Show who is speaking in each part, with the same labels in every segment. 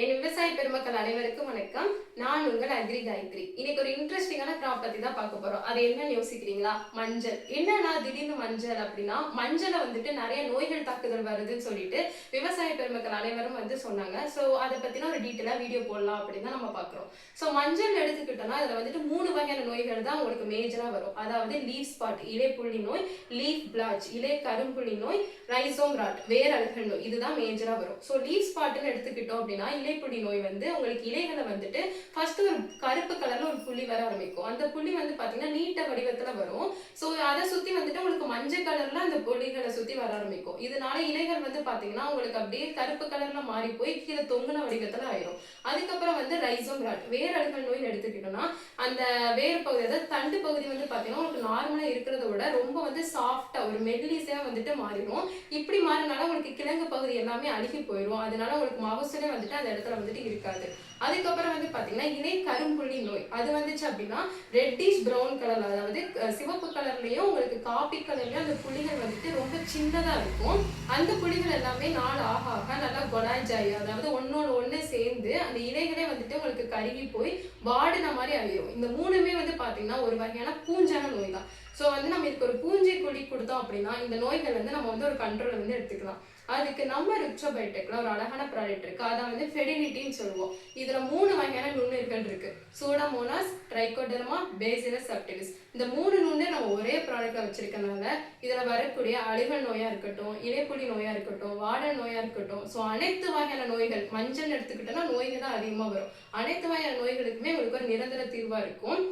Speaker 1: என் விவசாய பெருமக்கள் அனைவருக்கும் வணக்கம். நான் உங்கள் அக்ரி காயத்ரி. இன்னைக்கு ஒரு இன்ட்ரெஸ்டிங்கான கிராப் பத்தி தான் பார்க்க போறோம். அது என்னன்னு யோசிக்கிறீங்களா? மஞ்சள். என்னன்னா திடீர்னு மஞ்சள் அப்படின்னா மஞ்சளை வந்துட்டு நிறைய நோய்கள் தாக்குதல் வருதுன்னு சொல்லிட்டு விவசாய பெருமக்கள் அனைவரும் வந்து சொன்னாங்க. ஸோ அதை பத்தின ஒரு டீட்டெயிலா வீடியோ போடலாம் அப்படின்னு தான் நம்ம பார்க்குறோம். ஸோ மஞ்சள் எடுத்துக்கிட்டோம்னா அதுல வந்துட்டு மூணு வகையான நோய்கள் தான் உங்களுக்கு மேஜரா வரும். அதாவது லீஃப் ஸ்பாட் இலைப்புள்ளி நோய் லீஃப் பிளாச் இலை கரும்புள்ளி நோய் ரைசோம் ராட் வேர் அழகல் நோய். இதுதான் மேஜரா வரும். ஸோ லீஃப் ஸ்பாட்னு எடுத்துக்கிட்டோம் அப்படின்னா இலைப்புடி நோய் வந்து உங்களுக்கு இலைகளை வந்துட்டு ஃபர்ஸ்ட் ஒரு கருப்பு கலர்ல ஒரு புள்ளி வர ஆரம்பிக்கும். அந்த புள்ளி வந்து பாத்தீங்கன்னா நீட்ட வடிவத்துல வரும். ஸோ அதை சுத்தி வந்துட்டு உங்களுக்கு மஞ்சள் கலர்ல அந்த புள்ளிகளை சுத்தி வர ஆரம்பிக்கும். இதனால இலைகள் வந்து பாத்தீங்கன்னா உங்களுக்கு அப்படியே கருப்பு கலர்ல மாறி போய் கீழே தொங்குன வடிவத்துல ஆயிரும். அதுக்கப்புறம் வந்து ரைசோம் ராட் வேர் அழுகல் நோய்னு எடுத்துக்கிட்டோம்னா அந்த வேர் பகுதி அதாவது தண்டு பகுதி வந்து பாத்தீங்கன்னா உங்களுக்கு நார்மலா இருக்கிறத விட ரொம்ப வந்து சாஃப்டா ஒரு மெல்லிசையா வந்துட்டு மாறிடும். இப்படி மாறினால உங்களுக்கு கிழங்கு பகுதி எல்லாமே அழுகி போயிடும் அதனால உங்களுக்கு மகசூலே வந்துட்டு அந்த இடத்துல வந்துட்டு இருக்காது. அதுக்கப்புறம் வந்து பார்த்தீங்கன்னா இலை கரும்புள்ளி நோய். அது வந்துச்சு அப்படின்னா ரெட்டிஷ் பிரவுன் கலர் அதாவது சிவப்பு கலர்லேயும் உங்களுக்கு காப்பி கலர்லேயும் அந்த புள்ளிகள் வந்துட்டு ரொம்ப சின்னதாக இருக்கும். அந்த புள்ளிகள் எல்லாமே நாள் ஆக ஆக நல்லா கொலாஜாயி அதாவது ஒன்னோட ஒன்று சேர்ந்து அந்த இலைகளே வந்துட்டு உங்களுக்கு கருகி போய் வாடின மாதிரி அழியும் இந்த மூணுமே வந்து பார்த்தீங்கன்னா ஒரு வகையான பூஞ்சான நோய் தான். ஸோ வந்து நம்ம இதுக்கு ஒரு பூஞ்சை கொடி கொடுத்தோம் அப்படின்னா இந்த நோய்கள் வந்து நம்ம வந்து ஒரு கண்ட்ரோல் வந்து எடுத்துக்கலாம். அதுக்கு நம்ம ரிக்சோபைடெக்ல ஒரு அழகான ப்ராடக்ட் இருக்கு. அதை வந்து ஃபெடிலிட்டின்னு சொல்லுவோம். இதுல மூணு வகையான நுண்ணுயிர்கள் இருக்கு. சூடமோனாஸ் ட்ரைகோடர்மா பேசிலஸ் சப்டிலிஸ் இந்த மூணு நுண்ணு நம்ம ஒரே ப்ராடக்ட்ல வச்சிருக்கனால இதுல வரக்கூடிய அழிவல் நோயா இருக்கட்டும் இலைப்புலி நோயா இருக்கட்டும் வாடல் நோயா இருக்கட்டும் ஸோ அனைத்து வகையான நோய்கள் மஞ்சள் எடுத்துக்கிட்டோம்னா நோய்கள் தான் அதிகமா வரும். அனைத்து வகையான நோய்களுக்குமே உங்களுக்கு ஒரு நிரந்தர தீர்வா இருக்கும்.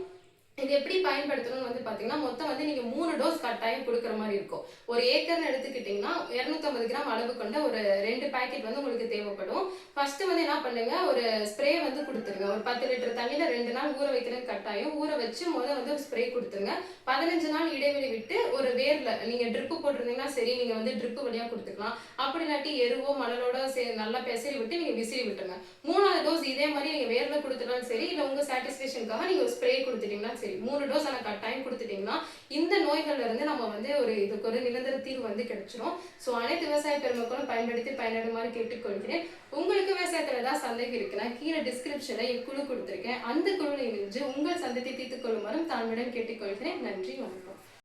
Speaker 1: இது எப்படி பயன்படுத்தணும்னு வந்து பார்த்தீங்கன்னா மொத்தம் வந்து நீங்கள் மூணு டோஸ் கட்டாயம் கொடுக்குற மாதிரி இருக்கும். ஒரு ஏக்கர்னு எடுத்துக்கிட்டிங்கன்னா இரநூத்தம்பது கிராம் அளவு கொண்ட ஒரு ரெண்டு பேக்கெட் வந்து உங்களுக்கு தேவைப்படும். ஃபஸ்ட்டு வந்து என்ன பண்ணுங்க ஒரு ஸ்ப்ரே வந்து கொடுத்துருங்க. ஒரு பத்து லிட்டர் தண்ணியில் ரெண்டு நாள் ஊற வைக்கிறது கட்டாயம். ஊற வச்சு முதல் வந்து ஒரு ஸ்ப்ரே கொடுத்துருங்க. பதினஞ்சு நாள் இடைவெளி விட்டு ஒரு நீங்க ட்ரிப்பு போட்டிருந்தீங்கன்னா சரி நீங்க வந்து ட்ரிப்பு வழியா கொடுத்துக்கலாம். அப்படி இல்லாட்டி எருவோ மணலோட சே நல்லா பெசரி விட்டு நீங்க விசிறி விட்டுருங்க. மூணாவது டோஸ் இதே மாதிரி நீங்க வேர்ல கொடுத்துட்டாலும் சரி இல்ல உங்க சாட்டிஸ்ஃபேக்ஷனுக்காக நீங்க ஸ்ப்ரே கொடுத்துட்டீங்கன்னா சரி மூணு டோஸ் ஆனா கட்டாயம் கொடுத்துட்டீங்கன்னா இந்த நோய்கள்ல இருந்து நம்ம வந்து ஒரு இதுக்கு ஒரு நிரந்தர தீர்வு வந்து கிடைச்சிரும். ஸோ அனைத்து விவசாய பெருமக்களும் பயன்படுத்தி பயனடுமாறு கேட்டுக்கொள்கிறேன். உங்களுக்கு விவசாயத்துல ஏதாவது சந்தேகம் இருக்குன்னா கீழே டிஸ்கிரிப்ஷன்ல என் குழு கொடுத்துருக்கேன். அந்த குழுவில் இணைஞ்சு உங்கள் சந்தத்தை தீர்த்துக் கொள்ளுமாறும் தாழ்மையுடன் கேட்டுக்கொள்கிறேன். நன்றி வணக்கம்.